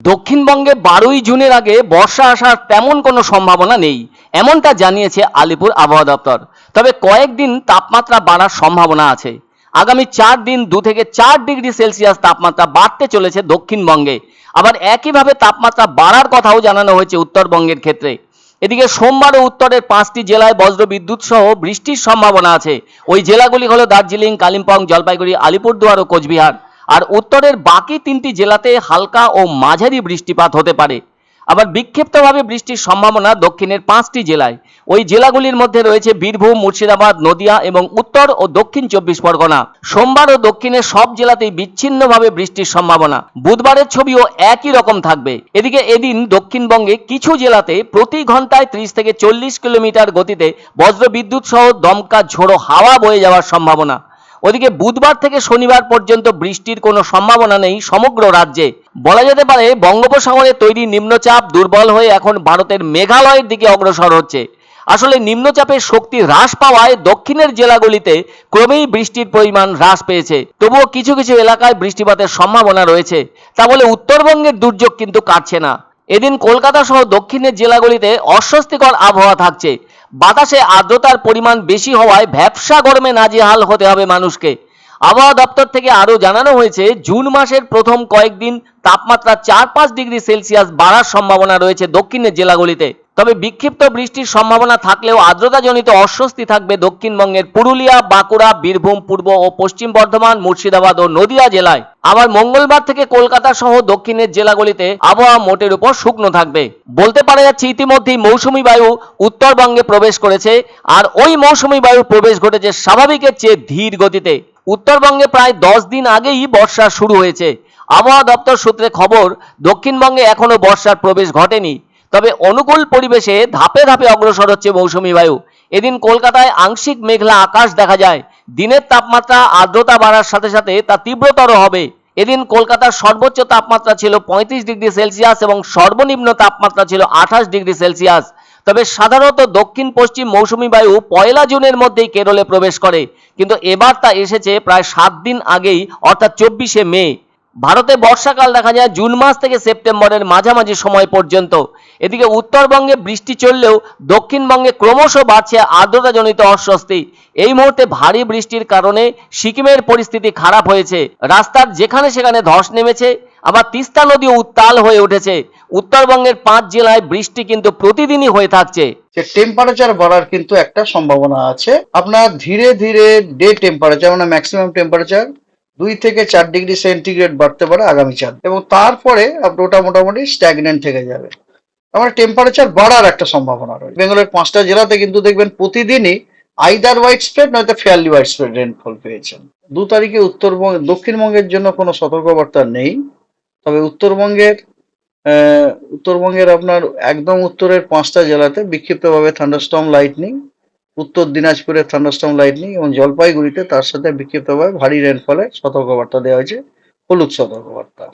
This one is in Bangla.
দক্ষিণবঙ্গে বারোই জুনের আগে বর্ষা আসার তেমন কোনো সম্ভাবনা নেই, এমনটা জানিয়েছে আলিপুর আবহাওয়া দপ্তর। তবে কয়েকদিন তাপমাত্রা বাড়ার সম্ভাবনা আছে। আগামী চার দিন দু থেকে চার ডিগ্রি সেলসিয়াস তাপমাত্রা বাড়তে চলেছে দক্ষিণবঙ্গে। আবার একইভাবে তাপমাত্রা বাড়ার কথাও জানানো হয়েছে উত্তরবঙ্গের ক্ষেত্রে। এদিকে সোমবার ও উত্তরের পাঁচটি জেলায় বজ্র বিদ্যুৎ সহ বৃষ্টির সম্ভাবনা আছে। ওই জেলাগুলি হলো দার্জিলিং, কালিম্পং, জলপাইগুড়ি, আলিপুরদুয়ার ও কোচবিহার। আর উত্তরের বাকি তিনটি জেলাতে হালকা ও মাঝারি বৃষ্টিপাত হতে পারে। আবার বিক্ষিপ্তভাবে বৃষ্টির সম্ভাবনা দক্ষিণের পাঁচটি জেলায়। ওই জেলাগুলির মধ্যে রয়েছে বীরভূম, মুর্শিদাবাদ, নদিয়া এবং উত্তর ও দক্ষিণ চব্বিশ পরগনা। সোমবার ও দক্ষিণের সব জেলাতেই বিচ্ছিন্নভাবে বৃষ্টির সম্ভাবনা। বুধবারের ছবিও একই রকম থাকবে। এদিকে এদিন দক্ষিণবঙ্গে কিছু জেলাতে প্রতি ঘন্টায় ত্রিশ থেকে চল্লিশ কিলোমিটার গতিতে বজ্র বিদ্যুৎ সহ দমকা ঝোড়ো হাওয়া বয়ে যাওয়ার সম্ভাবনা। ওদিকে বুধবার থেকে শনিবার পর্যন্ত বৃষ্টির কোনো সম্ভাবনা নেই সমগ্র রাজ্যে। বলা যেতে পারে বঙ্গোপসাগরে তৈরি নিম্নচাপ দুর্বল হয়ে এখন ভারতের মেঘালয়ের দিকে অগ্রসর হচ্ছে। আসলে নিম্নচাপের শক্তি হ্রাস পাওয়ায় দক্ষিণের জেলাগুলিতে ক্রমেই বৃষ্টির পরিমাণ হ্রাস পেয়েছে। তবুও কিছু কিছু এলাকায় বৃষ্টিপাতের সম্ভাবনা রয়েছে। তা বলে উত্তরবঙ্গের দুর্যোগ কিন্তু কাটছে না। এদিন কলকাতা সহ দক্ষিণের জেলাগুলিতে অস্বস্তিকর আবহাওয়া থাকছে। বাতাসে আর্দ্রতার পরিমাণ বেশি হওয়ায় ভ্যাবসা গরমে নাজিহাল হতে হবে মানুষকে। আবহাওয়া দপ্তর থেকে আরও জানানো হয়েছে, জুন মাসের প্রথম কয়েকদিন তাপমাত্রা চার পাঁচ ডিগ্রি সেলসিয়াস বাড়ার সম্ভাবনা রয়েছে দক্ষিণের জেলাগুলিতে। তবে বিক্ষিপ্ত বৃষ্টির সম্ভাবনা থাকলেও আর্দ্রতাজনিত অস্বস্তি থাকবে দক্ষিণবঙ্গের পুরুলিয়া, বাঁকুড়া, বীরভূম, পূর্ব ও পশ্চিম বর্ধমান, মুর্শিদাবাদ ও নদিয়া জেলায়। আবার মঙ্গলবার থেকে কলকাতা সহ দক্ষিণের জেলাগুলিতে আবহাওয়া মোটের উপর শুকনো থাকবে। বলতে পারা যাচ্ছে ইতিমধ্যেই মৌসুমী বায়ু উত্তরবঙ্গে প্রবেশ করেছে, আর ওই মৌসুমী বায়ুর প্রবেশ ঘটেছে স্বাভাবিকের চেয়ে ধীর গতিতে। উত্তরবঙ্গে প্রায় দশ দিন আগেই বর্ষা শুরু হয়েছে। আবহাওয়া দপ্তর সূত্রে খবর, দক্ষিণবঙ্গে এখনও বর্ষার প্রবেশ ঘটেনি। তবে অনুকূল পরিবেশে ধাপে ধাপে অগ্রসর হচ্ছে মৌসুমী বায়ু। এদিন কলকাতায় আংশিক মেঘলা আকাশ দেখা যায়। দিনের তাপমাত্রা আর্দ্রতা বাড়ার সাথে সাথে তা তীব্রতর হবে। এদিন কলকাতার সর্বোচ্চ তাপমাত্রা ছিল পঁয়ত্রিশ ডিগ্রি সেলসিয়াস এবং সর্বনিম্ন তাপমাত্রা ছিল আঠাশ ডিগ্রি সেলসিয়াস। তবে সাধারণত দক্ষিণ পশ্চিম মৌসুমী বায়ু পয়লা জুনের মধ্যেই কেরলে প্রবেশ করে। কিন্তু এবার তা এসেছে প্রায় সাত দিন আগেই, অর্থাৎ চব্বিশে মে। ভারতে বর্ষাকাল দেখা যায় জুন মাস থেকে সেপ্টেম্বরের মাঝামাঝি সময় পর্যন্ত। এদিকে উত্তরবঙ্গে বৃষ্টি চললেও দক্ষিণবঙ্গে ক্রমশ বাড়ছে আর্দ্রতাজনিত অস্বস্তি। এই মুহূর্তে ভারী বৃষ্টির কারণে সিকিমের পরিস্থিতি খারাপ হয়েছে। রাস্তার যেখানে সেখানে ধস নেমেছে, আবার তিস্তা নদীও উত্তাল হয়ে উঠেছে। উত্তরবঙ্গের পাঁচ জেলায় বৃষ্টি কিন্তু প্রতিদিনই হয়ে থাকছে। টেম্পারেচার বাড়ার কিন্তু একটা সম্ভাবনা আছে। আপনার ধীরে ধীরে ডে টেম্পারেচার মানে ম্যাক্সিমাম টেম্পারেচার দুই থেকে চার ডিগ্রি সেন্টিগ্রেড বাড়তে পারে আগামী চার এবং তারপরে আপনার ওটা মোটামুটি স্ট্যাগনেন্ট থেকে যাবে। আমার টেম্পারেচার বাড়ার একটা সম্ভাবনা রয়েছে। বেঙ্গলের পাঁচটা জেলাতে কিন্তু দেখবেন প্রতিদিনই আইদার হোয়াইট স্প্রেড নয়তো ফেয়ারলি হোয়াইট স্প্রেড রেনফল পেয়েছেন। দু তারিখে উত্তরবঙ্গ, দক্ষিণবঙ্গের জন্য কোনো সতর্কবার্তা নেই। তবে উত্তরবঙ্গের উত্তরবঙ্গের আপনার একদম উত্তরের পাঁচটা জেলাতে বিক্ষিপ্তভাবে থান্ডারস্টর্ম লাইটনিং উত্তর দিনাজপুরে থান্ডারস্টর্ম লাইটনিং এবং জলপাইগুড়িতে তার সাথে বিক্ষিপ্তভাবে ভারী রেনফলে সতর্কবার্তা দেওয়া হয়েছে। হলুদ সতর্কবার্তা।